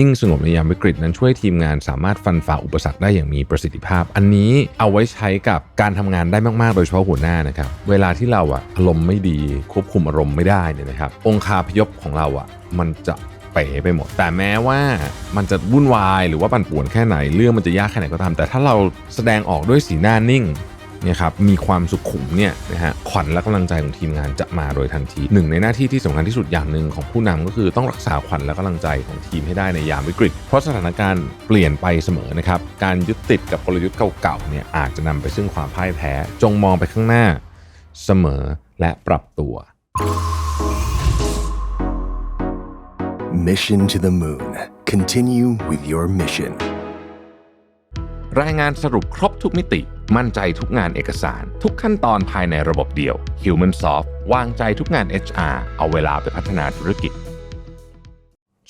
นิ่งสงบในยามวิกฤตนั้นช่วยทีมงานสามารถฟันฝ่าอุปสรรคได้อย่างมีประสิทธิภาพ อันนี้เอาไว้ใช้กับการทำงานได้มากๆ โดยเฉพาะหัวหน้านะครับ เวลาที่เราอะอารมณ์ไม่ดีควบคุมอารมณ์ไม่ได้เนี่ยนะครับ องคาพยพของเราอะมันจะเป๋ไปหมด แต่แม้ว่ามันจะวุ่นวายหรือว่าปั่นป่วนแค่ไหนเรื่องมันจะยากแค่ไหนก็ตาม แต่ถ้าเราแสดงออกด้วยสีหน้านิ่ง นี่ยครับมีความสุขุมเนี่ยนะฮะขวัญและกำลังใจของทีมงานจะมาโดยทันทีหนึ่งในหน้าที่ที่สำคัญที่สุดอย่างหนึ่งของผู้นำก็คือต้องรักษาขวัญและกำลังใจของทีมให้ได้ในยามวิกฤต เพราะสถานการณ์เปลี่ยนไปเสมอนะครับการยึดติดกับกลยุทธ์เก่าๆเนี่ยอาจจะนำไปซึ่งความพ่ายแพ้ จงมองไปข้างหน้าเสมอและปรับตัว Mission to the Moon. Continue with your mission. รายงานสรุปครบทุกมิติ มั่นใจทุกงานเอกสาร ทุกขั้นตอนภายในระบบเดียว HumanSoft วางใจทุกงาน HR เอาเวลาไปพัฒนาธุรกิจ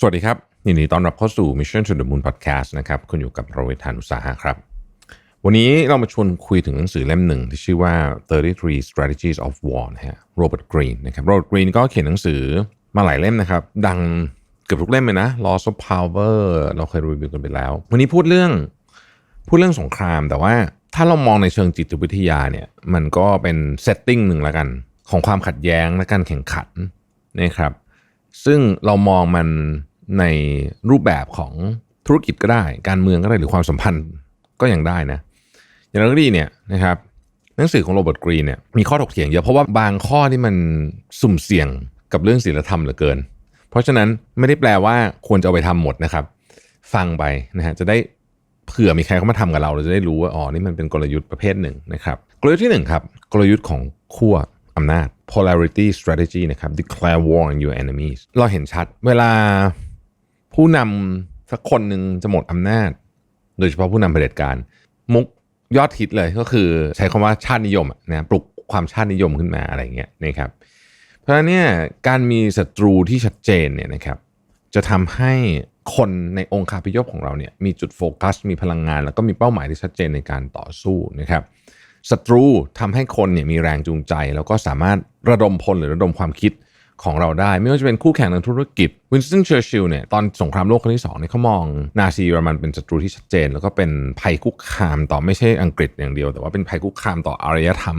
สวัสดีครับยินดีต้อนรับเข้าสู่ Mission to the Moon Podcast นะครับคุณอยู่กับโรเวทานุสาหะครับ วันนี้เรามาชวนคุยถึงหนังสือเล่มหนึ่งที่ชื่อว่า 33 Strategies of War นะฮะโรเบิร์ตกรีนนะครับโรเบิร์ตกรีนก็เขียนหนังสือมาหลายเล่มนะครับ ดังเกือบทุกเล่มเลยนะ Laws of Power เราเคยรีวิวกันไปแล้ว วันนี้พูดเรื่อง พูดเรื่องสงคราม แต่ว่าถ้าเรามองในเชิงจิตวิทยาเนี่ยมันก็เป็นเซตติ้งหนึ่งละกัน ของความขัดแย้งและการแข่งขันนะครับ ซึ่งเรามองมันในรูปแบบของธุรกิจก็ได้ การเมืองก็ได้หรือความสัมพันธ์ก็ยังได้นะ อย่างไรก็ดีเนี่ยนะครับหนังสือของโรเบิร์ตกรีนเนี่ยมีข้อถกเถียงเยอะเพราะว่าบางข้อที่มันสุ่มเสี่ยงกับเรื่องศีลธรรมเหลือเกิน เพราะฉะนั้นไม่ได้แปลว่าควรจะเอาไปทำหมดนะครับ ฟังไปนะฮะจะได้ เผื่อมีใครเข้ามาทำกับเราเราจะได้รู้ว่าอ๋อนี่มันเป็นกลยุทธ์ประเภทหนึ่งนะครับกลยุทธ์ที่หนึ่งครับกลยุทธ์ของขั้วอำนาจ polarity strategy นะครับ declare war on your enemies เราเห็นชัด เวลาผู้นำสักคนหนึ่งจะหมดอำนาจ โดยเฉพาะผู้นำเผด็จการ มุกยอดฮิตเลยก็คือใช้คำว่าชาตินิยมอะนะปลุกความชาตินิยมขึ้นมาอะไรเงี้ยนะครับ เพราะฉะนั้นเนี่ยการมีศัตรูที่ชัดเจนเนี่ยนะครับ จะทำให้คนในองค์คาพยพของเราเนี่ยมีจุดโฟกัส มีพลังงาน แล้วก็มีเป้าหมายที่ชัดเจนในการต่อสู้นะครับศัตรูทำให้คนเนี่ยมีแรงจูงใจ แล้วก็สามารถระดมพลหรือระดมความคิดของเราได้ ไม่ว่าจะเป็นคู่แข่งทางธุรกิจวินสตันเชอร์ชิลเนี่ยตอนสงครามโลกครั้งที่สองเนี่ยเขามองนาซีเยอรมันเป็นศัตรูที่ชัดเจน แล้วก็เป็นภัยคุกคามต่อไม่ใช่อังกฤษอย่างเดียว แต่ว่าเป็นภัยคุกคามต่ออารยธรรม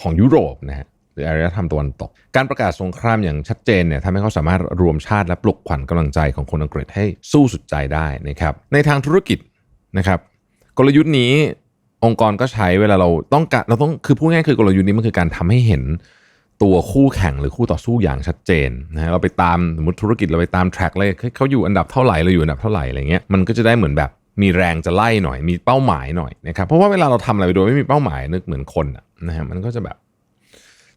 ของยุโรปนะฮะ หรืออารยธรรมตะวันตก การประกาศสงครามอย่างชัดเจนเนี่ยทำให้เขาสามารถรวมชาติและปลุกขวัญกำลังใจของคนอังกฤษให้สู้สุดใจได้นะครับ ในทางธุรกิจนะครับ กลยุทธ์นี้องค์กรก็ใช้เวลาเราต้องการเราต้องคือพูดง่ายคือกลยุทธ์นี้มันคือการทำให้เห็นตัวคู่แข่งหรือคู่ต่อสู้อย่างชัดเจนนะฮะเราไปตามสมมติธุรกิจเราไปตามแทร็กเลยเขาอยู่อันดับเท่าไหร่เราอยู่อันดับเท่าไหร่อะไรเงี้ยมันก็จะได้เหมือนแบบมีแรงจะไล่หน่อย มีเป้าหมายหน่อยนะครับเพราะว่าเวลาเราทำอะไรไปโดยไม่มีเป้าหมายนึกเหมือนคนนะฮะมันก็จะแบบ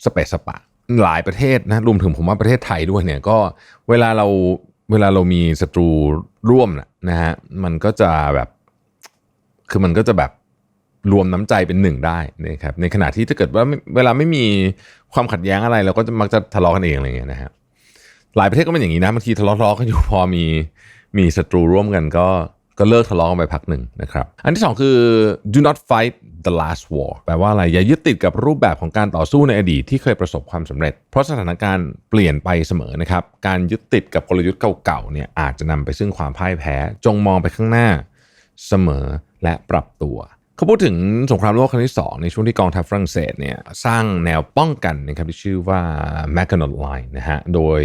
สเปซสปะ หลายประเทศนะรวมถึงผมว่าประเทศไทยด้วยเนี่ยก็เวลาเราเวลาเรามีศัตรูร่วมนะนะฮะมันก็จะแบบคือมันก็จะแบบรวมน้ำใจเป็นหนึ่งได้นะครับในขณะที่ถ้าเกิดว่าเวลาไม่มีความขัดแย้งอะไร เราก็จะมักจะทะเลาะกันเองอะไรเงี้ยนะฮะหลายประเทศก็เป็นอย่างนี้นะบางทีทะเลาะๆกันอยู่พอมีมีศัตรูร่วมกันก็ ก็เลิกทะเลาะกันไปพักหนึ่งนะครับ อันที่สองคือ do not fight the last war แปลว่าอะไร อย่ายึดติดกับรูปแบบของการต่อสู้ในอดีตที่เคยประสบความสำเร็จ เพราะสถานการณ์เปลี่ยนไปเสมอนะครับ การยึดติดกับกลยุทธ์เก่าๆเนี่ยอาจจะนำไปซึ่งความพ่ายแพ้ จงมองไปข้างหน้าเสมอและปรับตัวเขาพูดถึงสงครามโลกครั้งที่ 2 ในช่วงที่กองทัพฝรั่งเศสเนี่ยสร้างแนวป้องกันนะครับที่ชื่อว่า Maginot Line นะฮะ โดย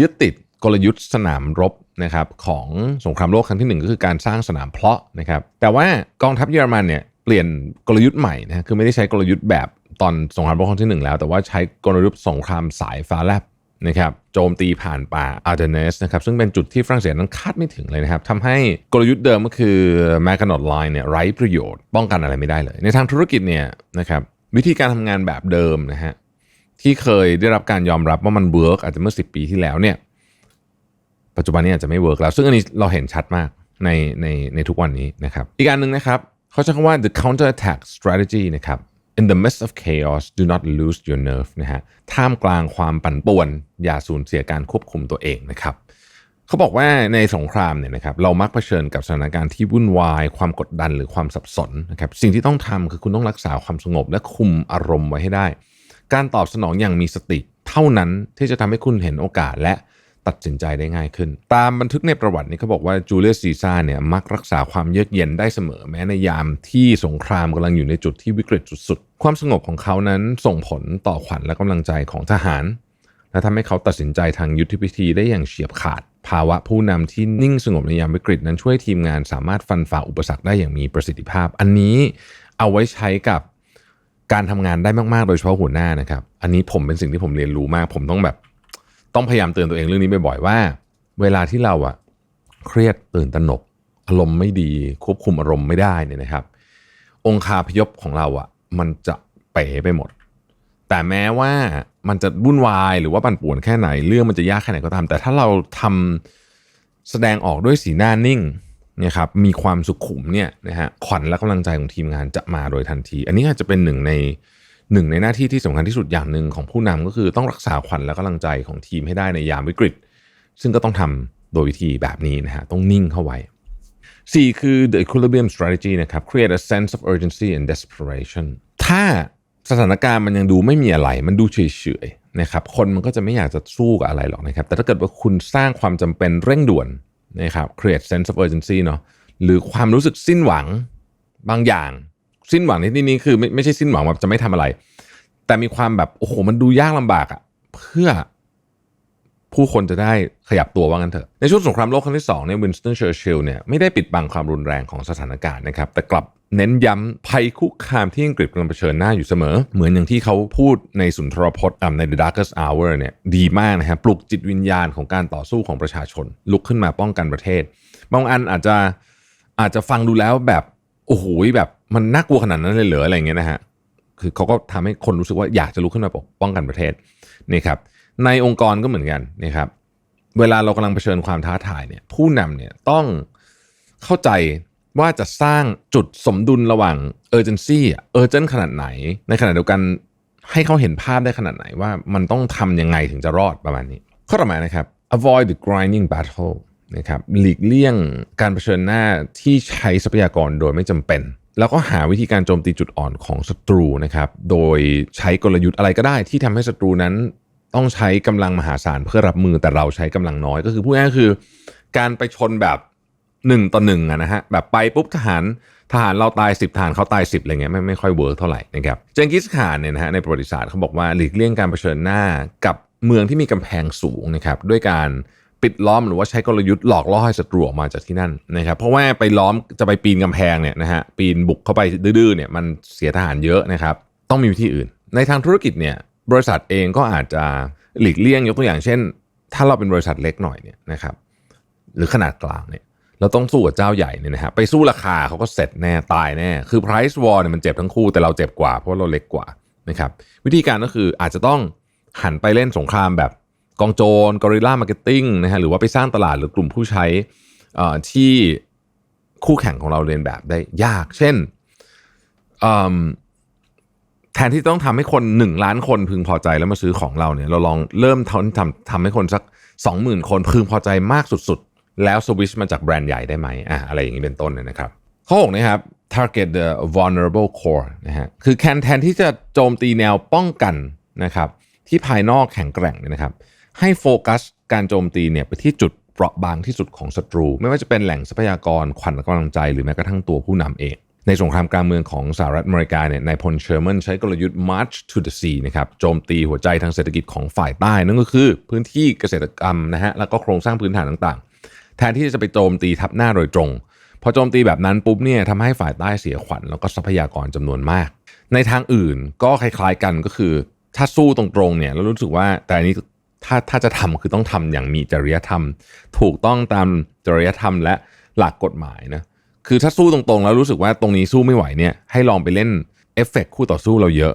ยึดติด กลยุทธ์สนามรบนะครับของสงครามโลกครั้งที่ 1 ก็คือการสร้างสนามเพาะนะครับแต่ว่ากองทัพเยอรมันเนี่ยเปลี่ยนกลยุทธ์ใหม่นะคือไม่ได้ใช้กลยุทธ์แบบตอนสงครามโลกครั้งที่ 1 แล้ว แต่ว่าใช้กลยุทธ์สงครามสายฟ้าแลบนะครับโจมตีผ่านป่าอาร์เดเนสนะครับซึ่งเป็นจุดที่ฝรั่งเศสนั้นคาดไม่ถึงเลยนะครับทำให้กลยุทธ์เดิมก็คือ m a g n o t Line เนี่ยไร้ประโยชน์ ป้องกันอะไรไม่ได้เลย ในทางธุรกิจเนี่ยนะครับวิธีการทำงานแบบเดิมนะฮะที่เคยได้รับการยอมรับว่ามันเวิร์กอาจจะเมื่อ 10 ปีที่แล้วเนี่ย ปัจจุบันนี้อาจจะไม่เวิร์กแล้ว ซึ่งอันนี้เราเห็นชัดมากในในในทุกวันนี้นะครับ อีกการหนึ่งนะครับเขาใช้คำว่า the counter attack strategy นะครับ in the midst of chaos do not lose your nerve นะฮะท่ามกลางความปั่นป่วน อย่าสูญเสียการควบคุมตัวเองนะครับเขาบอกว่าในสงครามเนี่ยนะครับเรามักเผชิญกับสถานการณ์ที่วุ่นวาย ความกดดันหรือความสับสนนะครับสิ่งที่ต้องทำคือคุณต้องรักษาความสงบ และคุมอารมณ์ไว้ให้ได้ การตอบสนองอย่างมีสติ เท่านั้นที่จะทำให้คุณเห็นโอกาสและ ตัดสินใจได้ง่ายขึ้น ตามบันทึกในประวัตินี้เขาบอกว่าจูเลียสซีซ่าเนี่ยมักรักษาความเยือกเย็นได้เสมอแม้ในยามที่สงครามกำลังอยู่ในจุดที่วิกฤตสุดๆ ความสงบของเขานั้นส่งผลต่อขวัญและกำลังใจของทหาร และทำให้เขาตัดสินใจทางยุทธวิธีได้อย่างเฉียบขาด ภาวะผู้นำที่นิ่งสงบในยามวิกฤตนั้นช่วยทีมงานสามารถฟันฝ่าอุปสรรคได้อย่างมีประสิทธิภาพ อันนี้เอาไว้ใช้กับการทำงานได้มากๆ โดยเฉพาะหัวหน้านะครับ อันนี้ผมเป็นสิ่งที่ผมเรียนรู้มาก ผมต้องแบบ ต้องพยายามเตือนตัวเองเรื่องนี้บ่อยๆว่า เวลาที่เราอะเครียดตื่นตระหนก อารมณ์ไม่ดีควบคุมอารมณ์ไม่ได้เนี่ยนะครับ องคาพยพของเราอะมันจะเป๋ไปหมด แต่แม้ว่ามันจะวุ่นวายหรือว่าปั่นป่วนแค่ไหนเรื่องมันจะยากแค่ไหนก็ตาม แต่ถ้าเราทำแสดงออกด้วยสีหน้านิ่งเนี่ยครับมีความสุขุมเนี่ยนะฮะขวัญและกำลังใจของทีมงานจะมาโดยทันที อันนี้อาจจะเป็นหนึ่งใน หนึ่งในหน้าที่ที่สำคัญที่สุดอย่างหนึ่งของผู้นำก็คือต้องรักษาขวัญและกำลังใจของทีมให้ได้ในยามวิกฤต ซึ่งก็ต้องทำโดยวิธีแบบนี้นะฮะต้องนิ่งเข้าไว้สี่คือ the equilibrium strategy นะครับ create a sense of urgency and desperation ถ้าสถานการณ์มันยังดูไม่มีอะไร มันดูเฉยๆนะครับคนมันก็จะไม่อยากจะสู้กับอะไรหรอกนะครับ แต่ถ้าเกิดว่าคุณสร้างความจำเป็นเร่งด่วนนะครับ create sense of urgency เนาะหรือความรู้สึกสิ้นหวังบางอย่าง สิ้นหวังในที่นี้คือไม่ไม่ใช่สิ้นหวังแบบจะไม่ทำอะไร แต่มีความแบบโอ้โหมันดูยากลำบากอะเพื่อผู้คนจะได้ขยับตัวว่างั้นเถอะ ในช่วงสงครามโลกครั้งที่2เนี่ยวินสตันเชอร์ชิลล์เนี่ยไม่ได้ปิดบังความรุนแรงของสถานการณ์นะครับ แต่กลับเน้นย้ำภัยคุกคามที่อังกฤษกำลังเผชิญหน้าอยู่เสมอ เหมือนอย่างที่เขาพูดในสุนทรพจน์ใน The Darkest Hour เนี่ยดีมากนะครับปลุกจิตวิญญาณของการต่อสู้ของประชาชน ลุกขึ้นมาป้องกันประเทศ บางอันอาจจะอาจจะฟังดูแล้วแบบ โอ้โหแบบมันน่ากลัวขนาดนั้นเลยเหรออะไรเงี้ยนะฮะคือเขาก็ทำให้คนรู้สึกว่าอยากจะลุกขึ้นมาปกป้องกันประเทศนี่ครับในองค์กรก็เหมือนกันนะครับ เวลาเรากำลังเผชิญความท้าทายเนี่ยผู้นำเนี่ยต้องเข้าใจว่าจะสร้างจุดสมดุลระหว่าง urgency อะ urgent ขนาดไหน ในขณะเดียวกันให้เขาเห็นภาพได้ขนาดไหนว่ามันต้องทำยังไงถึงจะรอดประมาณนี้ ข้อต่อมานะครับ avoid the grinding battle นะครับหลีกเลี่ยงการเผชิญหน้าที่ใช้ทรัพยากรโดยไม่จำเป็น แล้วก็หาวิธีการโจมตีจุดอ่อนของศัตรูนะครับโดยใช้กลยุทธ์อะไรก็ได้ที่ทำให้ศัตรูนั้นต้องใช้กำลังมหาศาลเพื่อรับมือแต่เราใช้กำลังน้อยก็คือพูดง่ายๆคือ การไปชนแบบหนึ่งต่อหนึ่งะนะฮะแบบไปปุ๊บทหารทหารเราตายสิบทหารเขาตายสิบอะไรเงี้ยไม่ไม่ค่อยเวิร์กเท่าไหร่นะครับเจงกิสข่านเนี่ยนะฮะในประวัติศาสตร์เขาบอกว่าหลีกเลี่ยงการเผชิญหน้ากับเมืองที่มีกำแพงสูงนะครับด้วยการ ปิดล้อมหรือว่าใช้กลยุทธ์หลอกล่อให้ศัตรูออกมาจากที่นั่นนะครับเพราะว่าไปล้อมจะไปปีนกำแพงเนี่ยนะฮะปีนบุกเข้าไปดื้อๆเนี่ยมันเสียทหารเยอะนะครับต้องมีวิธีอื่น ในทางธุรกิจเนี่ยบริษัทเองก็อาจจะหลีกเลี่ยงยกตัวอย่างเช่น ถ้าเราเป็นบริษัทเล็กหน่อยเนี่ยนะครับหรือขนาดกลางเนี่ยเราต้องสู้กับเจ้าใหญ่เนี่ยนะฮะไปสู้ราคาเขาก็เสร็จแน่ตายแน่คือ price war เนี่ยมันเจ็บทั้งคู่แต่เราเจ็บกว่าเพราะเราเล็กกว่านะครับวิธีการก็คืออาจจะต้องหันไปเล่นสงครามแบบ กองโจรกอริลลามาร์เก็ตติ้งนะฮะหรือว่าไปสร้างตลาดหรือกลุ่มผู้ใช้ที่คู่แข่งของเราเรียนแบบได้ยาก เช่นแทนที่ต้องทำให้คนหนึ่งล้านคนพึงพอใจแล้วมาซื้อของเราเนี่ยเราลองเริ่มทำทำทำให้คนสักสองหมื่นคนพึงพอใจมากสุดๆ แล้วสวิชมาจากแบรนด์ใหญ่ได้ไหมอะอะไรอย่างนี้เป็นต้นเนี่ยนะครับ ข้อ6นะครับ target the vulnerable core นะฮะคือแทนแทนที่จะโจมตีแนวป้องกันนะครับที่ภายนอกแข็งแกร่งเนี่ยนะครับ ให้โฟกัสการโจมตีเนี่ยไปที่จุดเปราะบางที่สุดของศัตรู ไม่ว่าจะเป็นแหล่งทรัพยากรขวัญกำลังใจหรือแม้กระทั่งตัวผู้นำเองในสงครามกลางเมืองของสหรัฐอเมริกาเนี่ยนายพลเชอร์แมนใช้กลยุทธ์ March to the Sea นะครับโจมตีหัวใจทางเศรษฐกิจของฝ่ายใต้ นั่นก็คือพื้นที่เกษตรกรรมนะฮะแล้วก็โครงสร้างพื้นฐานต่างๆ แทนที่จะไปโจมตีทับหน้าโดยตรง พอโจมตีแบบนั้นปุ๊บเนี่ยทำให้ฝ่ายใต้เสียขวัญแล้วก็ทรัพยากรจำนวนมาก ในทางอื่นก็คล้ายๆกันก็คือ ถ้าสู้ตรงๆเนี่ยแล้วรู้สึกว่าแต่อันนี้ ถ้าถ้าจะทำคือต้องทำอย่างมีจริยธรรม ถูกต้องตามจริยธรรมและหลักกฎหมายนะคือถ้าสู้ตรงๆ แล้วรู้สึกว่าตรงนี้สู้ไม่ไหวเนี่ยให้ลองไปเล่นเอฟเฟกต์คู่ต่อสู้เราเยอะ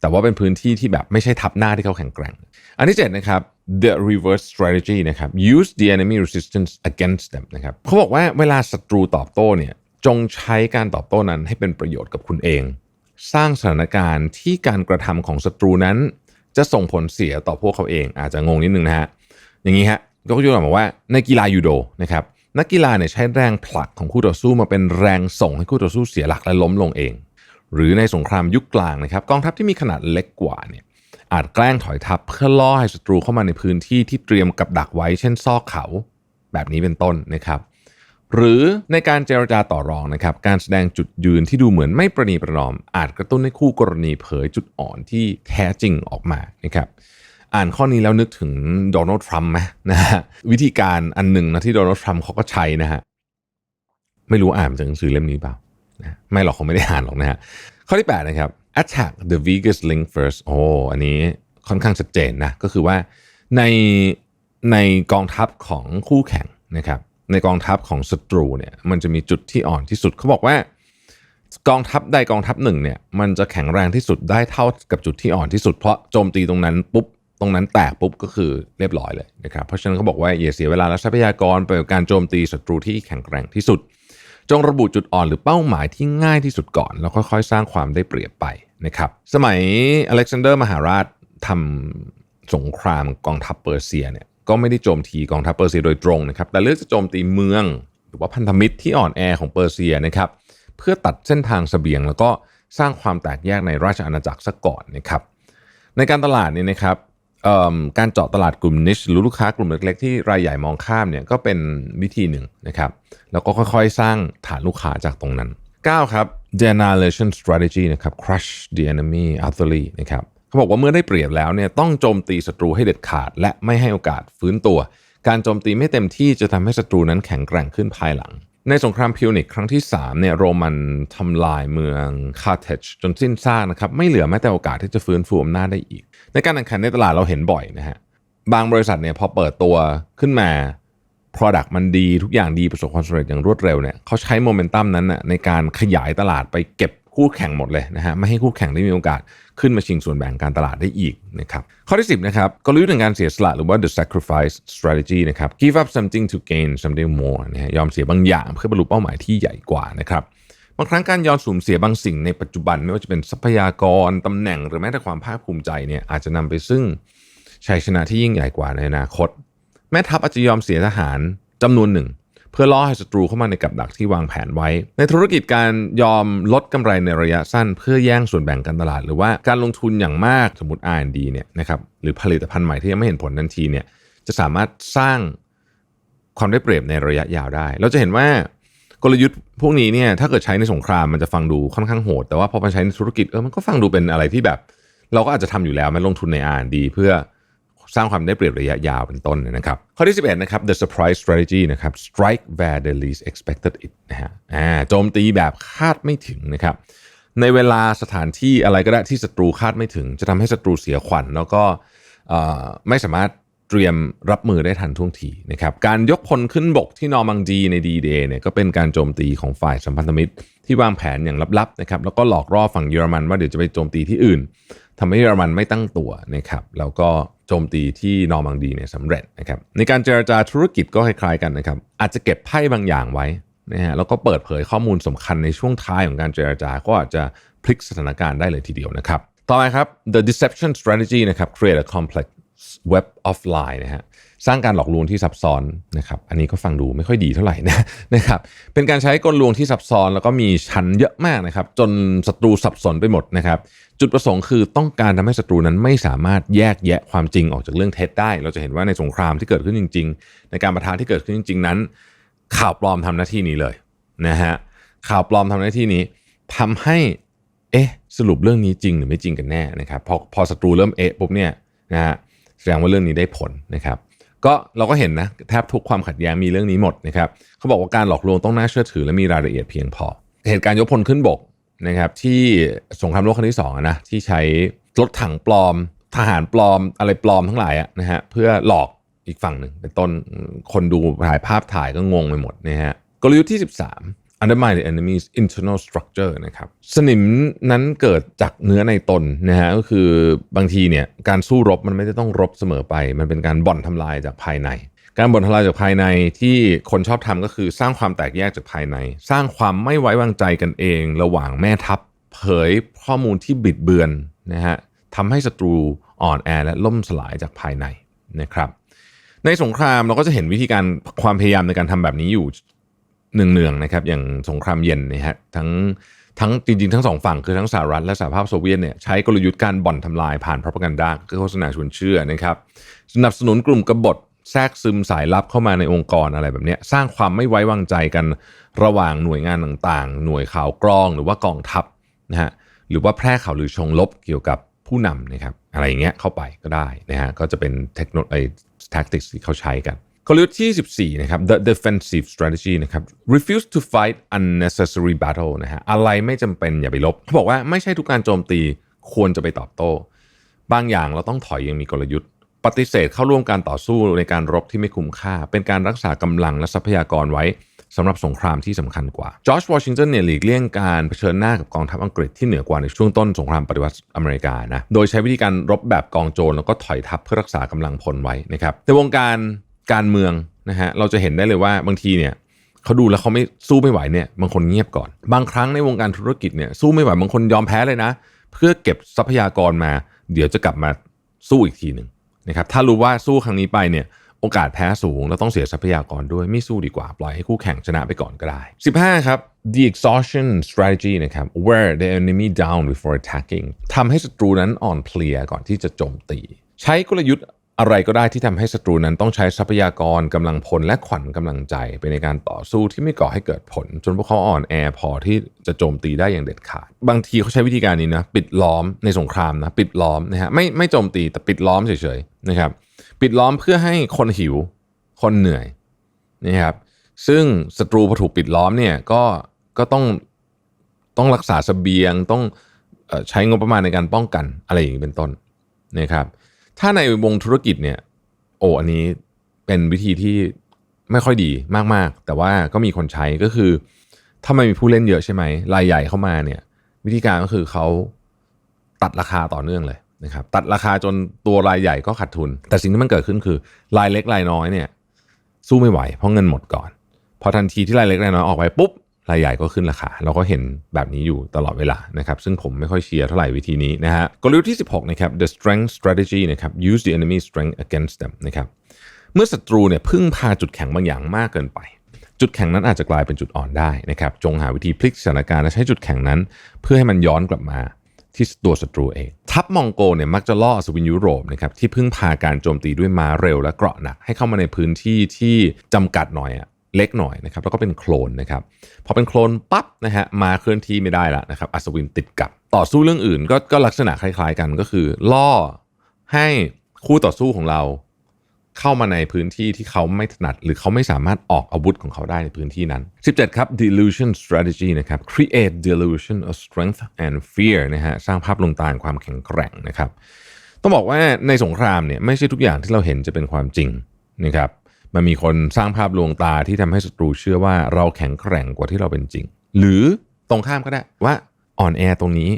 แต่ว่าเป็นพื้นที่ที่แบบไม่ใช่ทับหน้าที่เขาแข็งแกร่ง อันที่7นะครับ the reverse strategy นะครับ use the enemy resistance against them นะครับเขาบอกว่าเวลาศัตรูตอบโต้เนี่ยจงใช้การตอบโต้นั้นให้เป็นประโยชน์กับคุณเอง สร้างสถานการณ์ที่การกระทำของศัตรูนั้น จะส่งผลเสียต่อพวกเขาเอง อาจจะงงนิดนึงนะฮะอย่างนี้ฮะยกตัวอย่างบอกว่าในกีฬายูโดนะครับนักกีฬาเนี่ยใช้แรงผลักของคู่ต่อสู้มาเป็นแรงส่งให้คู่ต่อสู้เสียหลักและล้มลงเอง หรือในสงครามยุคกลางนะครับกองทัพที่มีขนาดเล็กกว่าเนี่ยอาจแกล้งถอยทัพเพื่อล่อให้ศัตรูเข้ามาในพื้นที่ที่เตรียมกับดักไว้ เช่นซอกเขา แบบนี้เป็นต้นนะครับ หรือในการเจรจาต่อรองนะครับการแสดงจุดยืนที่ดูเหมือนไม่ประนีประนอม อาจกระตุ้นให้คู่กรณีเผยจุดอ่อนที่แท้จริงออกมานะครับอ่านข้อนี้แล้วนึกถึงโดนัลด์ทรัมป์ไหมนะฮะวิธีการอันหนึ่งนะที่โดนัลด์ทรัมป์เขาก็ใช้นะฮะไม่รู้อ่านจากหนังสือเล่มนี้เปล่านะไม่หรอกเขาไม่ได้อ่านหรอกนะฮะข้อที่ 8 นะครับ attack the weakest link first โอ้อันนี้ค่อนข้างชัดเจนนะ ก็คือว่าในในกองทัพของคู่แข่งนะครับ ในกองทัพของศัตรูเนี่ยมันจะมีจุดที่อ่อนที่สุดเขาบอกว่ากองทัพใดกองทัพหนึ่งเนี่ยมันจะแข็งแรงที่สุดได้เท่ากับจุดที่อ่อนที่สุดเพราะโจมตีตรงนั้นปุ๊บตรงนั้นแตกปุ๊บก็คือเรียบร้อยเลยนะครับเพราะฉะนั้นเขาบอกว่าอย่าเสียเวลาและทรัพยากรไปกับการโจมตีศัตรูที่แข็งแกร่งที่สุด จงระบุจุดอ่อนหรือเป้าหมายที่ง่ายที่สุดก่อน แล้วค่อยๆ สร้างความได้เปรียบไปนะครับสมัยอเล็กซานเดอร์มหาราชทำสงครามกองทัพเปอร์เซียเนี่ย ก็ไม่ได้โจมตีกองทัพเปอร์เซียโดยตรงนะครับ แต่เลือกจะโจมตีเมือง หรือว่าพันธมิตรที่อ่อนแอของเปอร์เซียนะครับ เพื่อตัดเส้นทางเสบียง แล้วก็สร้างความแตกแยกในราชอาณาจักรซะก่อนนะครับ ในการตลาดเนี่ยนะครับการเจาะตลาดกลุ่มนิชหรือลูกค้ากลุ่มเล็กๆ ที่รายใหญ่มองข้ามเนี่ยก็เป็นวิธีหนึ่งนะครับ แล้วก็ค่อยๆ สร้างฐานลูกค้าจากตรงนั้น 9 ครับ denilation strategy นะครับ crush the enemy utterly นะครับ เขาบอกว่าเมื่อได้เปรียบแล้วเนี่ยต้องโจมตีศัตรูให้เด็ดขาด และไม่ให้โอกาสฟื้นตัว การโจมตีไม่เต็มที่จะทำให้ศัตรูนั้นแข็งแกร่งขึ้นภายหลัง ในสงครามพิวนิกครั้งที่3เนี่ยโรมันทำลายเมืองคาร์เทจจนสิ้นซากนะครับไม่เหลือแม้แต่โอกาสที่จะฟื้นฟูอำนาจได้อีก ในการแข่งขันในตลาดเราเห็นบ่อยนะฮะบางบริษัทเนี่ยพอเปิดตัวขึ้นมา Product มันดีทุกอย่างดีประสบความสำเร็จอย่างรวดเร็วเนี่ยเขาใช้โมเมนตัมนั้นนะในการขยายตลาดไปเก็บ คู่แข่งหมดเลยนะฮะไม่ให้คู่แข่งได้มีโอกาสขึ้นมาชิงส่วนแบ่งการตลาดได้อีกนะครับข้อที่ 10นะครับกลยุทธ์ในการเสียสละหรือว่า the sacrifice strategy นะครับ give up something to gain something more นะฮะยอมเสียบางอย่างเพื่อบรรลุเป้าหมายที่ใหญ่กว่านะครับบางครั้งการยอมสูญเสียบางสิ่งในปัจจุบันไม่ว่าจะเป็นทรัพยากรตำแหน่งหรือแม้แต่ความภาคภูมิใจเนี่ยอาจจะนำไปซึ่งชัยชนะที่ยิ่งใหญ่กว่าในอนาคต แม่ทัพอาจจะยอมเสียทหารจำนวนหนึ่ง เพื่อล่อให้ศัตรูเข้ามาในกับดักที่วางแผนไว้ ในธุรกิจการยอมลดกำไรในระยะสั้น เพื่อแย่งส่วนแบ่งการตลาด หรือว่าการลงทุนอย่างมากสมมติ R&D เนี่ยนะครับหรือผลิตภัณฑ์ใหม่ที่ยังไม่เห็นผลทันทีเนี่ยจะสามารถสร้างความได้เปรียบในระยะยาวได้ เราจะเห็นว่ากลยุทธ์พวกนี้เนี่ยถ้าเกิดใช้ในสงครามมันจะฟังดูค่อนข้างโหด แต่ว่าพอมาใช้ในธุรกิจเออมันก็ฟังดูเป็นอะไรที่แบบ เราก็อาจจะทำอยู่แล้วมันลงทุนใน R&D เพื่อ สร้างความได้เปรียบระยะยาวเป็นต้นนะครับ ข้อที่ 11 นะครับ the surprise strategy นะครับ strike where the least expected it นะฮะโจมตีแบบคาดไม่ถึงนะครับ ในเวลาสถานที่อะไรก็ได้ที่ศัตรูคาดไม่ถึง จะทำให้ศัตรูเสียขวัญ แล้วก็ไม่สามารถเตรียมรับมือได้ทันท่วงทีนะครับ การยกพลขึ้นบกที่นอร์มังดีใน D-Day เนี่ยก็เป็นการโจมตีของฝ่ายสัมพันธมิตร ที่วางแผนอย่างลับๆนะครับแล้วก็หลอกล่อฝั่งเยอรมันว่าเดี๋ยวจะไปโจมตีที่อื่น ทำให้เยอรมันไม่ตั้งตัวนะครับแล้วก็โจมตีที่นอร์มังดีเนี่ยสำเร็จนะครับในการเจรจาธุรกิจก็คล้ายๆกันนะครับอาจจะเก็บไพ่บางอย่างไว้นะฮะแล้วก็เปิดเผยข้อมูลสำคัญในช่วงท้ายของการเจรจาก็อาจจะพลิกสถานการณ์ได้เลยทีเดียวนะครับต่อไปครับ the deception strategy นะครับ create a complex web offline นะฮะ สร้างการหลอกลวงที่ซับซ้อนนะครับ อันนี้ก็ฟังดูไม่ค่อยดีเท่าไหร่นะนะครับ เป็นการใช้กลลวงที่ซับซ้อนแล้วก็มีชั้นเยอะมากนะครับ จนศัตรูสับสนไปหมดนะครับ จุดประสงค์คือต้องการทำให้ศัตรูนั้นไม่สามารถแยกแยะความจริงออกจากเรื่องเท็จได้ เราจะเห็นว่าในสงครามที่เกิดขึ้นจริง ๆ ในการประทะที่เกิดขึ้นจริง ๆ นั้น ข่าวปลอมทำหน้าที่นี้เลยนะฮะ ข่าวปลอมทำหน้าที่นี้ทำให้ เอ๊ะ สรุปเรื่องนี้จริงหรือไม่จริงกันแน่นะครับ พอพอศัตรูเริ่มเอ๊ะปุ๊บเนี่ยนะฮะแสดงว่าเรื่องนี้ได้ผลนะครับ ก็เราก็เห็นนะแทบทุกความขัดแย้งมีเรื่องนี้หมดนะครับเขาบอกว่าการหลอกลวงต้องน่าเชื่อถือและมีรายละเอียดเพียงพอ เหตุการณ์ยกพลขึ้นบกนะครับที่สงครามโลกครั้งที่สองนะที่ใช้รถถังปลอม ทหารปลอมอะไรปลอมทั้งหลายนะฮะเพื่อหลอกอีกฝั่งหนึ่งเป็นต้นคนดูถ่ายภาพถ่ายก็งงไปหมดนะฮะกลยุทธ์ที่ 13 undermine the enemy's internal structure นะครับสนิมนั้นเกิดจากเนื้อในตนนะฮะก็คือบางทีเนี่ยการสู้รบมันไม่ได้ต้องรบเสมอไป มันเป็นการบ่อนทำลายจากภายใน การบ่อนทำลายจากภายในที่คนชอบทำก็คือสร้างความแตกแยกจากภายใน สร้างความไม่ไว้วางใจกันเอง ระหว่างแม่ทัพเผยข้อมูลที่บิดเบือนนะฮะทำให้ศัตรูอ่อนแอและล่มสลายจากภายในนะครับในสงครามเราก็จะเห็นวิธีการความพยายามในการทำแบบนี้อยู่ เนืองๆนะครับอย่างสงครามเย็นนะฮะทั้งทั้งจริงๆทั้งสองฝั่งคือทั้งสหรัฐและสหภาพโซเวียตเนี่ยใช้กลยุทธ์การบ่อนทำลายผ่านพ r o p a g a n d a คือโฆษณาชวนเชื่อนะครับสนับสนุนกลุ่มกบฏแทรกซึมสายลับเข้ามาในองค์กรอะไรแบบเนี้ยสร้างความไม่ไว้วางใจกันระหว่างหน่วยงานต่างๆ หน่วยข่าวกรองหรือว่ากองทัพนะฮะหรือว่าแพร่ข่าวลือชงลบเกี่ยวกับผู้นำนะครับอะไรอย่างเงี้ยเข้าไปก็ได้นะฮะก็จะเป็นเทคโนโลยี tactics ที่เขาใช้กัน กลยุทธ์ที่14นะครับ the defensive strategy นะครับ refuse to fight unnecessary battle นะฮะอะไรไม่จำเป็นอย่าไปลบเขาบอกว่าไม่ใช่ทุกการโจมตีควรจะไปตอบโต้ บางอย่างเราต้องถอยยังมีกลยุทธ์ ปฏิเสธเข้าร่วมการต่อสู้ในการรบที่ไม่คุ้มค่า เป็นการรักษากำลังและทรัพยากรไว้สำหรับสงครามที่สำคัญกว่าจอร์จวอชิงตันเนี่ยหลีกเลี่ยงการเผชิญหน้ากับกองทัพอังกฤษที่เหนือกว่าในช่วงต้นสงครามปฏิวัติอเมริกานะโดยใช้วิธีการรบแบบกองโจรแล้วก็ถอยทัพเพื่อรักษากำลังพลไว้นะครับในวงการ การเมืองนะฮะเราจะเห็นได้เลยว่าบางทีเนี่ยเขาดูแล้วเขาไม่สู้ไม่ไหวเนี่ยบางคนเงียบก่อน บางครั้งในวงการธุรกิจเนี่ยสู้ไม่ไหวบางคนยอมแพ้เลยนะ เพื่อเก็บทรัพยากรมา เดี๋ยวจะกลับมาสู้อีกทีหนึ่งนะครับถ้ารู้ว่าสู้ครั้งนี้ไปเนี่ยโอกาสแพ้สูงแล้วต้องเสียทรัพยากรด้วยไม่สู้ดีกว่า ปล่อยให้คู่แข่งชนะไปก่อนก็ได้ 15 ครับ the exhaustion strategy นะครับ wear the enemy down before attacking ทำให้ศัตรูนั้นอ่อนเพลียก่อนที่จะโจมตี ใช้กลยุทธ์ อะไรก็ได้ที่ทำให้ศัตรูนั้นต้องใช้ทรัพยากรกำลังพลและขวัญกำลังใจไปในการต่อสู้ที่ไม่ก่อให้เกิดผล จนพวกเขาอ่อนแอพอที่จะโจมตีได้อย่างเด็ดขาด บางทีเขาใช้วิธีการนี้นะปิดล้อมในสงครามนะปิดล้อมนะฮะไม่ไม่โจมตีแต่ปิดล้อมเฉยๆนะครับปิดล้อมเพื่อให้คนหิว คนเหนื่อยนะครับซึ่งศัตรูพอถูกปิดล้อมเนี่ยก็ก็ต้องต้องรักษาสเสบียงต้องใช้งบประมาณในการป้องกันอะไรอย่างนี้เป็นต้นนะครับ ถ้าในวงธุรกิจเนี่ย โอ้อันนี้เป็นวิธีที่ไม่ค่อยดีมากๆ แต่ว่าก็มีคนใช้ก็คือ ถ้าไม่มีผู้เล่นเยอะใช่ไหมรายใหญ่เข้ามาเนี่ย วิธีการก็คือเขาตัดราคาต่อเนื่องเลยนะครับตัดราคาจนตัวรายใหญ่ก็ขาดทุน แต่สิ่งที่มันเกิดขึ้นคือรายเล็กรายน้อยเนี่ย สู้ไม่ไหวเพราะเงินหมดก่อน พอทันทีที่รายเล็กรายน้อยออกไปปุ๊บ รายใหญ่ก็ขึ้นราคา เราก็เห็นแบบนี้อยู่ตลอดเวลานะครับซึ่งผมไม่ค่อยเชียร์เท่าไหร่วิธีนี้นะฮะกลยุทธ์ที่ 16นะครับ the strength strategy นะครับ use the enemy strength against them นะครับเมื่อศัตรูเนี่ยพึ่งพาจุดแข็งบางอย่างมากเกินไป จุดแข็งนั้นอาจจะกลายเป็นจุดอ่อนได้นะครับจงหาวิธีพลิกสถานการณ์และใช้จุดแข็งนั้น เพื่อให้มันย้อนกลับมาที่ตัวศัตรูเอง ทัพมองโกเนี่ยมักจะล่ออัศวินยุโรปนะครับที่พึ่งพาการโจมตีด้วยม้าเร็วและเกราะหนักให้เข้ามาในพื้นที่ที่จำกัดหน่อยอะ เล็กหน่อยนะครับแล้วก็เป็นโคลนนะครับพอเป็นโคลนปั๊บนะฮะมาเคลื่อนที่ไม่ได้ละนะครับอัศวินติดกับต่อสู้เรื่องอื่นก็ก็ลักษณะคล้าย ๆกันก็คือ ล่อให้คู่ต่อสู้ของเรา เข้ามาในพื้นที่ที่เขาไม่ถนัด หรือเขาไม่สามารถออกอาวุธของเขาได้ในพื้นที่นั้น 17 ครับ delusion strategy นะครับ create delusion of strength and fear นะฮะสร้างภาพลวงตาแห่งความแข็งแกร่งนะครับ ต้องบอกว่าในสงครามเนี่ยไม่ใช่ทุกอย่างที่เราเห็นจะเป็นความจริงนะครับ มันมีคนสร้างภาพลวงตาที่ทำให้ศัตรูเชื่อว่าเราแข็งแกร่งกว่าที่เราเป็นจริง หรือตรงข้ามก็ได้ว่าอ่อนแอตรงนี้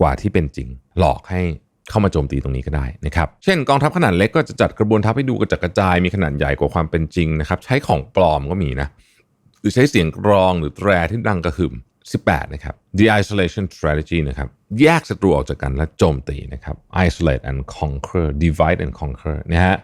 กว่าที่เป็นจริง หลอกให้เข้ามาโจมตีตรงนี้ก็ได้นะครับ เช่นกองทัพขนาดเล็กก็จะจัดกระบวนทัพให้ดูกระจัดกระจายมีขนาดใหญ่กว่าความเป็นจริงนะครับ ใช้ของปลอมก็มีนะ หรือใช้เสียงกรองหรือแตรที่ดังกระหึ่ม 18 นะครับ the isolation strategy นะครับ แยกศัตรูออกจากกันและโจมตีนะครับ isolate and conquer divide and conquer นะฮะ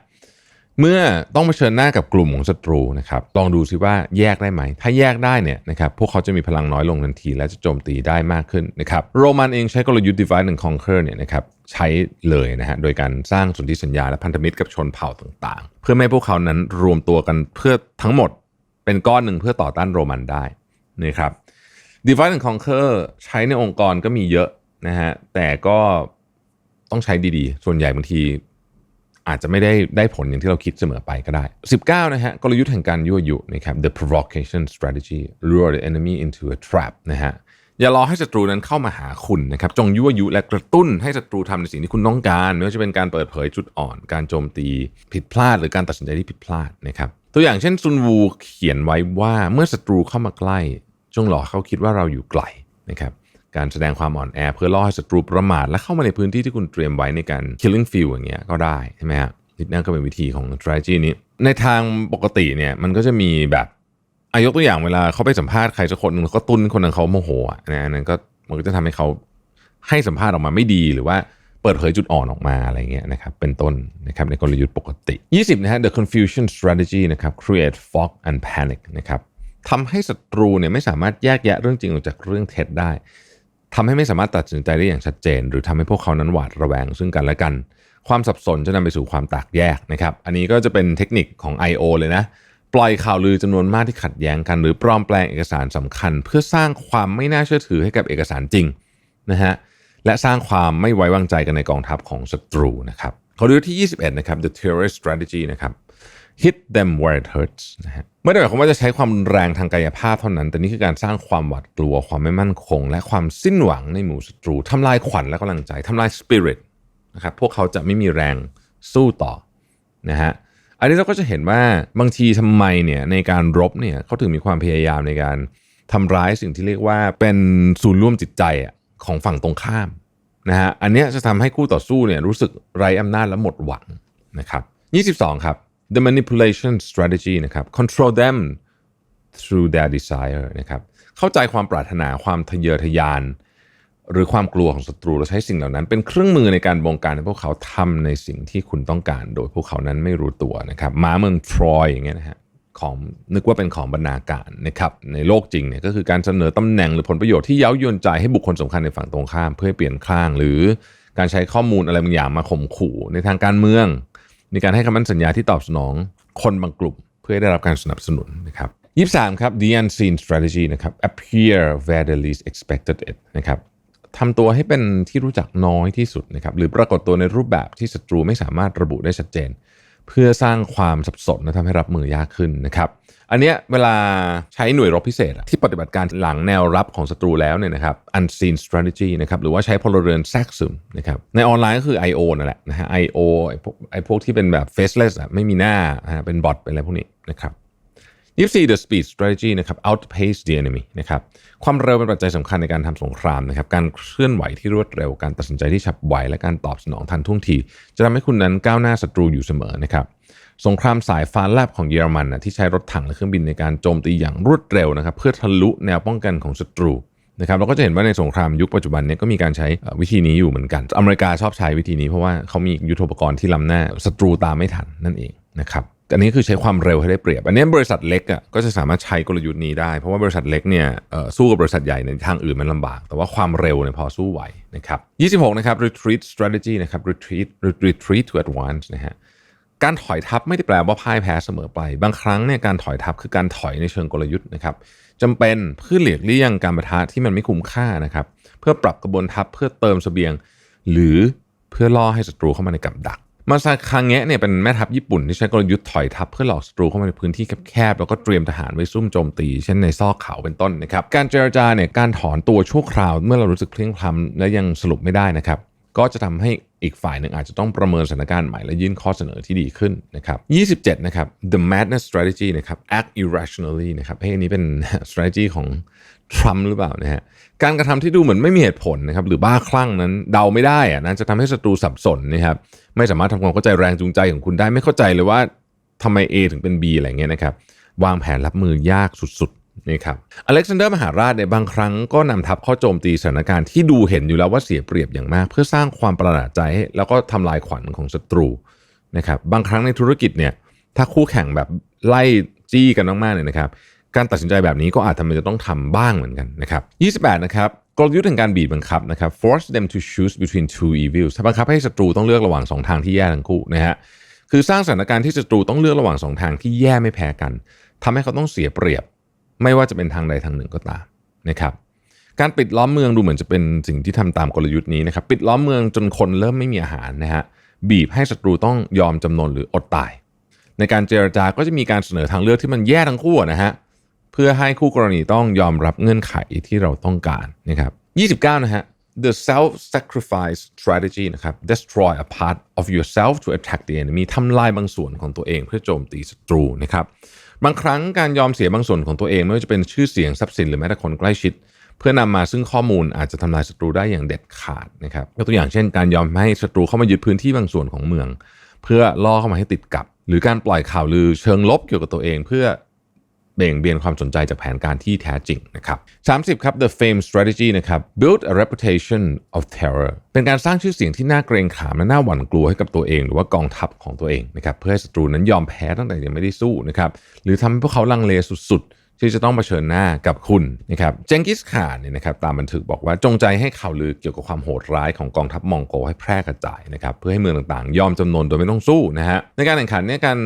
เมื่อต้องเผชิญหน้ากับกลุ่มของศัตรูนะครับลองดูซิว่าแยกได้ไหม ถ้าแยกได้เนี่ยนะครับพวกเขาจะมีพลังน้อยลงทันที และจะโจมตีได้มากขึ้นนะครับโรมันเองใช้กลยุทธ์ divide and conquer เนี่ยนะครับใช้เลยนะฮะโดยการสร้างสนธิสัญญาและพันธมิตรกับชนเผ่าต่างๆ เพื่อไม่ให้พวกเขานั้นรวมตัวกันเพื่อทั้งหมดเป็นก้อนหนึ่งเพื่อต่อต้านโรมันได้นะครับ divide and conquer ใช้ในองค์กรก็มีเยอะนะฮะแต่ก็ต้องใช้ดีๆ ส่วนใหญ่บางที อาจจะไม่ได้ได้ผลอย่างที่เราคิดเสมอไปก็ได้ 19 นะฮะกลยุทธ์แห่งการยั่วยุนะครับ the provocation strategy lure the enemy into a trap นะฮะอย่ารอให้ศัตรูนั้นเข้ามาหาคุณนะครับ จงยั่วยุและกระตุ้นให้ศัตรูทำในสิ่งที่คุณต้องการ ไม่ว่าจะเป็นการเปิดเผยจุดอ่อน การโจมตีผิดพลาด หรือการตัดสินใจที่ผิดพลาดนะครับ ตัวอย่างเช่นซุนวูเขียนไว้ว่าเมื่อศัตรูเข้ามาใกล้ จงหลอกเขาคิดว่าเราอยู่ไกลนะครับ การแสดงความอ่อนแอ เพื่อล่อให้ศัตรูประมาท และเข้ามาในพื้นที่ที่คุณเตรียมไว้ในการ killing field อย่างเงี้ยก็ได้ใช่ไหมฮะนั่นก็เป็นวิธีของ strategy นี้ ในทางปกติเนี่ยมันก็จะมีแบบอายกตัวอย่างเวลาเขาไปสัมภาษณ์ใครสักคนหนึงก็ตุ้นคนนั้นเขาโมโหนะอันนั้นก็มันก็จะทำให้เขาให้สัมภาษณ์ออกมาไม่ดีหรือว่าเปิดเผยจุดอ่อนออกมาอะไรเงี้ยนะครับเป็นต้นนะครับในกลยุทธ์ปกติ 20นะฮะ the confusion strategy นะครับ create fog and panic นะครับทำให้ศัตรูเนี่ยไม่สามารถแยกแยะเรื่องจริงออกจากเรื่องเท็จได้ ทำให้ไม่สามารถตัดสินใจได้อย่างชัดเจน หรือทำให้พวกเขานั้นหวาดระแวงซึ่งกันและกัน ความสับสนจะนำไปสู่ความแตกแยกนะครับ อันนี้ก็จะเป็นเทคนิคของ I.O. เลยนะ ปล่อยข่าวลือจำนวนมากที่ขัดแย้งกัน หรือปลอมแปลงเอกสารสำคัญ เพื่อสร้างความไม่น่าเชื่อถือให้กับเอกสารจริงนะฮะและสร้างความไม่ไว้วางใจกันในกองทัพของศัตรูนะครับเขาดูที่ 21 นะครับ the terrorist strategy นะครับ hit them where it hurts นะฮะไม่ได้หมายความว่าจะใช้ความรุนแรงทางกายภาพเท่านั้น แต่นี่คือการสร้างความหวาดกลัว ความไม่มั่นคง และความสิ้นหวังในหมู่ศัตรูทำลายขวัญและกำลังใจทำลาย spirit นะครับพวกเขาจะไม่มีแรงสู้ต่อนะฮะอันนี้เราก็จะเห็นว่าบางทีทำไมเนี่ยในการรบเนี่ยเขาถึงมีความพยายามในการทำร้ายสิ่งที่เรียกว่าเป็นศูนย์ร่วมจิตใจอะของฝั่งตรงข้ามนะฮะอันนี้จะทำให้คู่ต่อสู้เนี่ยรู้สึกไร้อำนาจและหมดหวังนะครับ22 ครับ the manipulation strategy นะครับ control them through their desire นะครับเข้าใจความปรารถนาความทะเยอทะยาน หรือความกลัวของศัตรูแล้วใช้สิ่งเหล่านั้น เป็นเครื่องมือในการบงการให้พวกเขาทำในสิ่งที่คุณต้องการ โดยพวกเขานั้นไม่รู้ตัวนะครับม้าเมืองทรอยอย่างเงี้ยนะฮะของนึกว่าเป็นของบรรณาการนะครับในโลกจริงเนี่ยก็คือการเสนอตำแหน่งหรือผลประโยชน์ที่เย้ายวนใจให้บุคคลสำคัญในฝั่งตรงข้าม เพื่อให้เปลี่ยนข้างหรือการใช้ข้อมูลอะไรบางอย่างมาข่มขู่ในทางการเมือง ในการให้คำมั่นสัญญาที่ตอบสนองคนบางกลุ่ม เพื่อได้รับการสนับสนุนนะครับ23ครับ the unseen strategy นะครับ appear where the least expected it นะครับทำตัวให้เป็นที่รู้จักน้อยที่สุดนะครับหรือปรากฏตัวในรูปแบบที่ศัตรูไม่สามารถระบุได้ชัดเจน เพื่อสร้างความสับสนและทำให้รับมือยากขึ้นนะครับ อันเนี้ยเวลาใช้หน่วยรบพิเศษ ที่ปฏิบัติการหลังแนวรับของศัตรูแล้วเนี่ยนะครับ unseen strategy นะครับหรือว่าใช้พลเรือนแทรกซึมนะครับในออนไลน์ก็คือ I.O. นั่นแหละนะฮะ I.O. ไอ้พวกไอพวกที่เป็นแบบ faceless อะไม่มีหน้านะฮะเป็นบอทเป็นอะไรพวกนี้นะครับ24 the speed strategy นะครับ outpace the enemy นะครับ ความเร็วเป็นปัจจัยสำคัญในการทำสงครามนะครับ การเคลื่อนไหวที่รวดเร็ว การตัดสินใจที่ฉับไว และการตอบสนองทันท่วงที จะทำให้คุณนั้นก้าวหน้าศัตรูอยู่เสมอนะครับ สงครามสายฟ้าแลบของเยอรมันนะที่ใช้รถถังและเครื่องบินในการโจมตีอย่างรวดเร็วนะครับเพื่อทะลุแนวป้องกันของศัตรูนะครับเราก็จะเห็นว่าในสงครามยุคปัจจุบันนี้ก็มีการใช้วิธีนี้อยู่เหมือนกัน อเมริกาชอบใช้วิธีนี้เพราะว่าเขามียุทโธปกรณ์ที่ล้ำหน้าศัตรูตามไม่ทันนั่นเองนะครับอันนี้คือใช้ความเร็วให้ได้เปรียบ อันนี้บริษัทเล็กอะก็จะสามารถใช้กลยุทธ์นี้ได้ เพราะว่าบริษัทเล็กเนี่ยสู้กับบริษัทใหญ่ในทางอื่นมันลำบาก แต่ว่าความเร็วเนี่ยพอสู้ไหวนะครับ 26 นะครับ retreat strategy นะครับ retreat retreat to advance นะฮะ การถอยทัพไม่ได้แปลว่าพ่ายแพ้เสมอไป บางครั้งเนี่ยการถอยทัพคือการถอยในเชิงกลยุทธ์นะครับจำเป็นเพื่อหลีกเลี่ยงการประทะที่มันไม่คุ้มค่านะครับ เพื่อปรับกระบวนทัพเพื่อเติมเสบียง หรือเพื่อล่อให้ศัตรูเข้ามาในกับดัก มาซาคังเงะเนี่ยเป็นแม่ทัพญี่ปุ่นที่ใช้กลยุทธ์ถอยทัพเพื่อหลอกศัตรูเข้ามาในพื้นที่แคบๆแล้วก็เตรียมทหารไว้ซุ่มโจมตี เช่นในซอกเขาเป็นต้นนะครับ การเจรจาเนี่ยการถอนตัวชั่วคราวเมื่อเรารู้สึกเพลียงพล้ำและยังสรุปไม่ได้นะครับก็จะทำให้ อีกฝ่ายหนึ่งอาจจะต้องประเมินสถานการณ์ใหม่และยื่นข้อเสนอที่ดีขึ้นนะครับ27นะครับ the madness strategy นะครับ act irrationally นะครับเฮ้ยอันนี้เป็น strategy ของทรัมป์หรือเปล่านะฮะการกระทำที่ดูเหมือนไม่มีเหตุผลนะครับหรือบ้าคลั่งนั้นเดาไม่ได้อะนะจะทำให้ศัตรูสับสนนะครับไม่สามารถทำความเข้าใจแรงจูงใจของคุณได้ไม่เข้าใจเลยว่าทำไม A ถึงเป็น B อะไรเงี้ยนะครับวางแผนรับมือยากสุด นี่ครับอเล็กซานเดอร์มหาราชเนี่ยบางครั้งก็นำทัพเข้าโจมตีสถานการณ์ที่ดูเห็นอยู่แล้วว่าเสียเปรียบอย่างมาก เพื่อสร้างความประหลาดใจ แล้วก็ทำลายขวัญของศัตรูนะครับบางครั้งในธุรกิจเนี่ยถ้าคู่แข่งแบบไล่จี้กันมากๆเนี่ยนะครับการตัดสินใจแบบนี้ก็อาจทำให้จะต้องทำบ้างเหมือนกันนะครับ28 นะครับกลยุทธ์แห่งการบีบบังคับนะครับ force them to choose between two evils บังคับให้ศัตรูต้องเลือกระหว่างสองทางที่แย่ทั้งคู่นะฮะคือสร้างสถานการณ์ที่ศัตรูต้องเลือกระหว่างสองทางที่แย่ไม่แพ้กันทำให้เขาต้องเสียเปรียบ ไม่ว่าจะเป็นทางใดทางหนึ่งก็ตามนะครับการปิดล้อมเมืองดูเหมือนจะเป็นสิ่งที่ทำตามกลยุทธ์นี้นะครับปิดล้อมเมืองจนคนเริ่มไม่มีอาหารนะฮะบีบให้ศัตรูต้องยอมจำนนหรืออดตาย ในการเจรจาก็จะมีการเสนอทางเลือกที่มันแย่ทั้งคู่นะฮะเพื่อให้คู่กรณีต้องยอมรับเงื่อนไขที่เราต้องการนะครับ29นะฮะ the self-sacrifice strategy นะครับ destroy a part of yourself to attack the enemy ทำลายบางส่วนของตัวเองเพื่อโจมตีศัตรูนะครับ บางครั้งการยอมเสียบางส่วนของตัวเองไม่ว่าจะเป็นชื่อเสียงทรัพย์สินหรือแม้แต่คนใกล้ชิด เพื่อนำมาซึ่งข้อมูลอาจจะทำลายศัตรูได้อย่างเด็ดขาดนะครับยกตัวอย่างเช่น การยอมให้ศัตรูเข้ามายึดพื้นที่บางส่วนของเมือง เพื่อล่อเข้ามาให้ติดกับ หรือการปล่อยข่าวลือเชิงลบเกี่ยวกับตัวเอง เพื่อ เบ่งเบียนความสนใจจากแผนการที่แท้จริงนะครับ30 ครับ the fame strategy นะครับ build a reputation of terror เป็นการสร้างชื่อเสียงที่น่าเกรงขามและน่าหวั่นกลัวให้กับตัวเอง หรือว่ากองทัพของตัวเองนะครับเพื่อให้ศัตรูนั้นยอมแพ้ตั้งแต่ยังไม่ได้สู้นะครับหรือทำให้พวกเขาลังเลสุดๆ ที่จะต้องเผชิญหน้ากับคุณนะครับเจงกิสข่านเนี่ยนะครับตามบันทึกบอกว่าจงใจให้ข่าวลือเกี่ยวกับความโหดร้ายของกองทัพมองโกให้แพร่กระจายนะครับเพื่อให้เมืองต่างๆ ยอมจำนนโดยไม่ต้องสู้นะฮะในการแข่งขันเนี่ยการ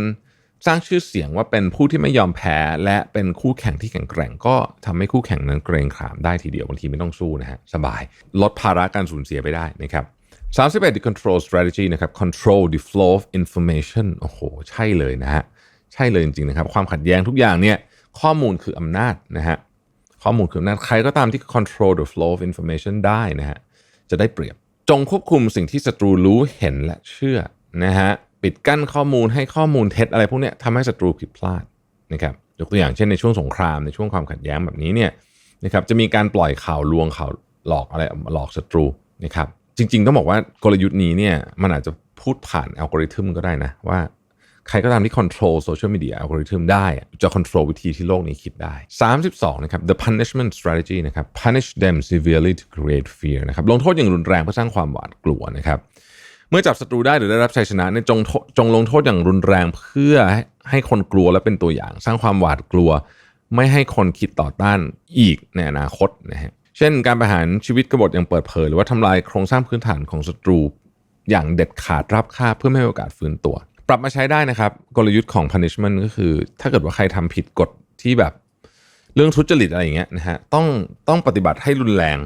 สร้างชื่อเสียงว่าเป็นผู้ที่ไม่ยอมแพ้ และเป็นคู่แข่งที่แข็งแกร่ง ก็ทำให้คู่แข่งนั้นเกรงขามได้ทีเดียวบางทีไม่ต้องสู้นะฮะสบาย ลดภาระการสูญเสียไปได้นะครับ31 the control strategy นะครับ control the flow of information โอ้โห ใช่เลยนะฮะ ใช่เลยจริงๆนะครับ ความขัดแย้งทุกอย่างเนี่ย ข้อมูลคืออำนาจนะฮะ ข้อมูลคืออำนาจ ใครก็ตามที่ control the flow of information ได้นะฮะ จะได้เปรียบ จงควบคุมสิ่งที่ศัตรูรู้เห็นและเชื่อนะฮะ ปิดกั้นข้อมูลให้ข้อมูลเท็จอะไรพวกนี้ทำให้ศัตรูผิดพลาดนะครับยกตัวอย่างเช่นในช่วงสงครามในช่วงความขัดแย้งแบบนี้เนี่ยนะครับจะมีการปล่อยข่าวลวงข่าวหลอกอะไรหลอกศัตรูนะครับจริง ๆ ต้องบอกว่ากลยุทธ์นี้เนี่ยมันอาจจะพูดผ่านอัลกอริทึมก็ได้นะว่าใครก็ตามที่ control social media algorithm ได้ จะ control วิธีที่โลกนี้คิดได้ 32 นะครับ the punishment strategy นะครับ punish them severely to create fear นะครับลงโทษอย่างรุนแรงเพื่อสร้างความหวาดกลัวนะครับ เมื่อจับศัตรูได้หรือได้รับชัยชนะเนี่ยจงจงลงโทษอย่างรุนแรงเพื่อให้คนกลัวและเป็นตัวอย่าง สร้างความหวาดกลัว ไม่ให้คนคิดต่อต้านอีกในอนาคตนะฮะเช่น การประหารชีวิตกบฏอย่างเปิดเผย หรือว่าทำลายโครงสร้างพื้นฐานของศัตรู อย่างเด็ดขาดรับค่าเพื่อไม่ให้โอกาสฟื้นตัว ปรับมาใช้ได้นะครับ กลยุทธ์ของ punishment ก็คือ ถ้าเกิดว่าใครทำผิดกฎที่แบบเรื่องทุจริตอะไรอย่างเงี้ยนะฮะต้องต้องปฏิบัติให้รุนแรง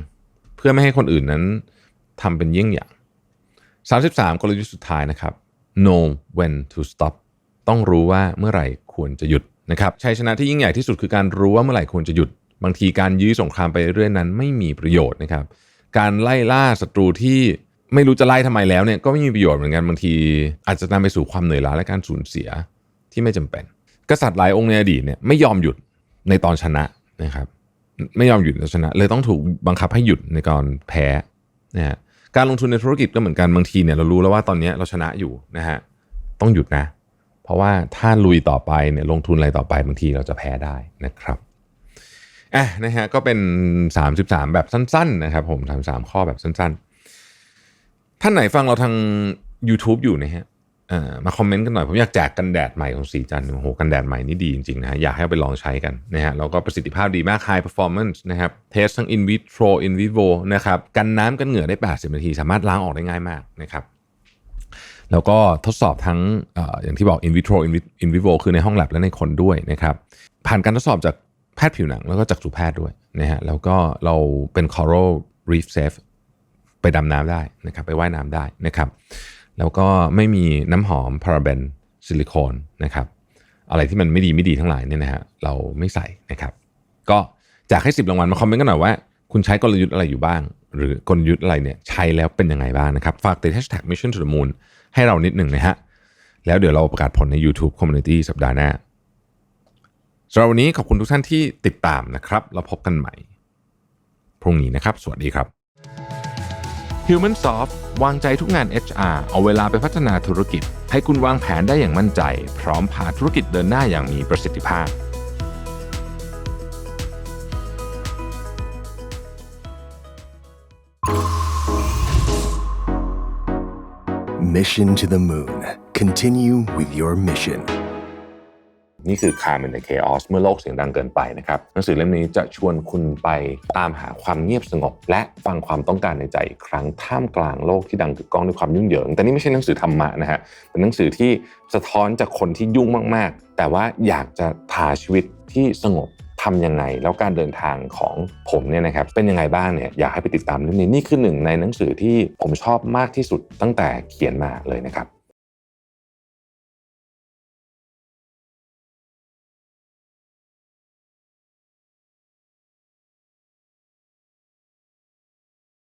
เพื่อไม่ให้คนอื่นนั้นทำเป็นเยี่ยงอย่าง 33 กลยุทธ์สุดท้ายนะครับ know when to stop ต้องรู้ว่าเมื่อไหร่ควรจะหยุดนะครับชัยชนะที่ยิ่งใหญ่ที่สุดคือการรู้ว่าเมื่อไหร่ควรจะหยุด บางทีการยื้อสงครามไปเรื่อยนั้นไม่มีประโยชน์นะครับ การไล่ล่าศัตรูที่ไม่รู้จะไล่ทำไมแล้วเนี่ยก็ไม่มีประโยชน์เหมือนกันบางที อาจจะนำไปสู่ความเหนื่อยล้าและการสูญเสียที่ไม่จำเป็น กษัตริย์หลายองค์ในอดีตเนี่ยไม่ยอมหยุดในตอนชนะนะครับ ไม่ยอมหยุดในชนะ เลยต้องถูกบังคับให้หยุดในตอนแพ้นะฮะ การลงทุนในธุรกิจก็เหมือนกันบางทีเนี่ยเรารู้แล้วว่าตอนนี้เราชนะอยู่นะฮะต้องหยุดนะ เพราะว่าถ้าลุยต่อไปเนี่ยลงทุนอะไรต่อไปบางทีเราจะแพ้ได้นะครับอะนะฮะก็เป็น 33 แบบสั้นๆนะครับผม33ข้อแบบสั้นๆ ท่านไหนฟังเราทาง YouTube อยู่นะฮะ มาคอมเมนต์กันหน่อย ผมอยากแจกกันแดดใหม่ของสีจันโอ้โหกันแดดใหม่นี่ดีจริงๆนะฮะอยากให้เอาไปลองใช้กันนะฮะแล้วก็ประสิทธิภาพดีมาก High Performance นะครับเทสทั้ง In Vitro In Vivo นะครับกันน้ำกันเหงื่อได้ 80 นาที สามารถล้างออกได้ง่ายมากนะครับแล้วก็ทดสอบทั้งออย่างที่บอก in vitro in vivo คือในห้องแลบและในคนด้วยนะครับผ่านการทดสอบจากแพทย์ผิวหนังแล้วก็จากสูแพทย์ด้วยนะฮะแล้วก็เราเป็น coral reef safe ไปดำน้ำได้นะครับไปว่ายน้ำได้นะครับ แล้วก็ไม่มีน้ำหอมพาราเบนซิลิโคนนะครับอะไรที่มันไม่ดีไม่ดีทั้งหลายเนี่ยนะฮะเราไม่ใส่นะครับ ก็อยากให้สิบรางวัลมาคอมเมนต์กันหน่อยว่า คุณใช้กลยุทธ์อะไรอยู่บ้าง หรือกลยุทธ์อะไรเนี่ยใช้แล้วเป็นยังไงบ้างนะครับ ฝากติด hashtag mission to the moon ให้เรานิดหนึ่งนะฮะแล้วเดี๋ยวเราประกาศผลใน YouTube Community สัปดาห์หน้าสำหรับวันนี้ขอบคุณทุกท่านที่ติดตามนะครับ เราพบกันใหม่ พรุ่งนี้นะครับ สวัสดีครับ Human Soft วางใจทุกงาน HR เอาเวลาไปพัฒนาธุรกิจ ให้คุณวางแผนได้อย่างมั่นใจ พร้อมพาธุรกิจเดินหน้าอย่างมีประสิทธิภาพ Mission to the Moon. Continue with your mission. นี่คือ Calm in the Chaos เมื่อโลกเสียงดังเกินไปนะครับหนังสือเล่มนี้จะชวนคุณไปตามหาความเงียบสงบ และฟังความต้องการในใจอีกครั้งท่ามกลางโลกที่ดังกึกก้องด้วยความยุ่งเหยิง แต่นี่ไม่ใช่หนังสือธรรมะนะฮะเป็นหนังสือที่สะท้อนจากคนที่ยุ่งมาก ๆ แต่ว่าอยากจะพาชีวิตที่สงบทำยังไงแล้วการเดินทางของผมเนี่ยนะครับเป็นยังไงบ้างเนี่ยอยากให้ไปติดตามเรื่องนี้นี่คือหนึ่งในหนังสือที่ผมชอบมากที่สุดตั้งแต่เขียนมาเลยนะครับ